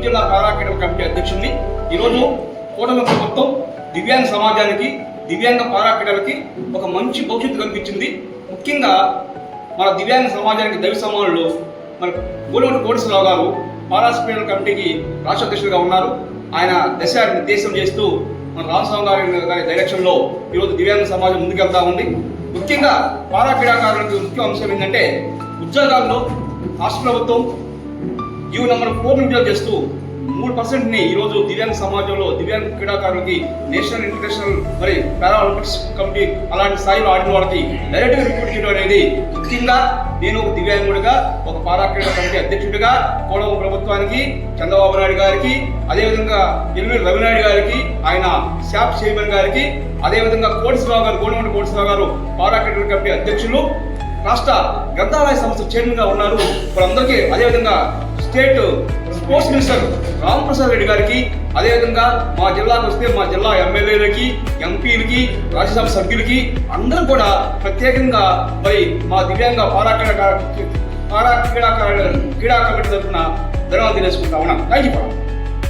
Committee అధ్యక్షుడిని. ఈరోజు కూటమి ప్రభుత్వం దివ్యాంగ సమాజానికి దివ్యాంగ పారాక్రీడలకి ఒక మంచి భవిష్యత్తు కల్పించింది. ముఖ్యంగా మన దివ్యాంగ సమాజానికి దవి సమానులు మన గోలవటి కోటేశ్వరరావు గారు పారాస్పీడల్ కమిటీకి రాష్ట్ర అధ్యక్షుడిగా ఉన్నారు. ఆయన దశ నిర్దేశం చేస్తూ మన రామస్వామి గారి గారి డైరెక్షన్లో ఈరోజు దివ్యాంగ సమాజం ముందుకెళ్తా ఉంది. ముఖ్యంగా పారా క్రీడాకారులకు ముఖ్య అంశం ఏంటంటే ఉద్యోగాల్లో రాష్ట్ర ప్రభుత్వం జీవో నెంబర్ ఫోర్ విడుదల చేస్తూ మూడు పర్సెంట్ని ఈ రోజు దివ్యాంగ సమాజంలో దివ్యాంగ క్రీడాకారులకి నేషనల్ ఇంటర్నేషనల్ మరి పారాలింపిక్స్ కమిటీ అలాంటి స్థాయిలో ఆడిన వాళ్ళకి డైరెక్ట్ రిక్రూట్ చేయడం అనేది ముఖ్యంగా నేను ఒక దివ్యాంగుడిగా ఒక పారా క్రీడా కమిటీ అధ్యక్షుడిగా కోడవ ప్రభుత్వానికి చంద్రబాబు నాయుడు గారికి అదేవిధంగా ఎల్వి రవినాయుడు గారికి ఆయన శాప్ చైర్మన్ గారికి అదేవిధంగా కోటేశ్వరరావు గారు గోడమంటి కోటేశ్వరరావు గారు పారా క్రీడా కమిటీ అధ్యక్షులు రాష్ట్ర గ్రంథాలయ సంస్థ చైర్మన్గా ఉన్నారు. వాళ్ళందరికీ అదేవిధంగా state sports minister Ramprasad Reddy garu అదేవిధంగా మా జిల్లాకు వస్తే మా జిల్లా ఎమ్మెల్యేలకి ఎంపీలకి రాజ్యసభ సభ్యులకి అందరూ కూడా ప్రత్యేకంగా మరి మా దివ్యాంగ పారా క్రీడా పారా క్రీడాకారు క్రీడా కమిటీ తరఫున ధన్యవాదాలు తెలుసుకుంటా ఉన్నాం. Thank you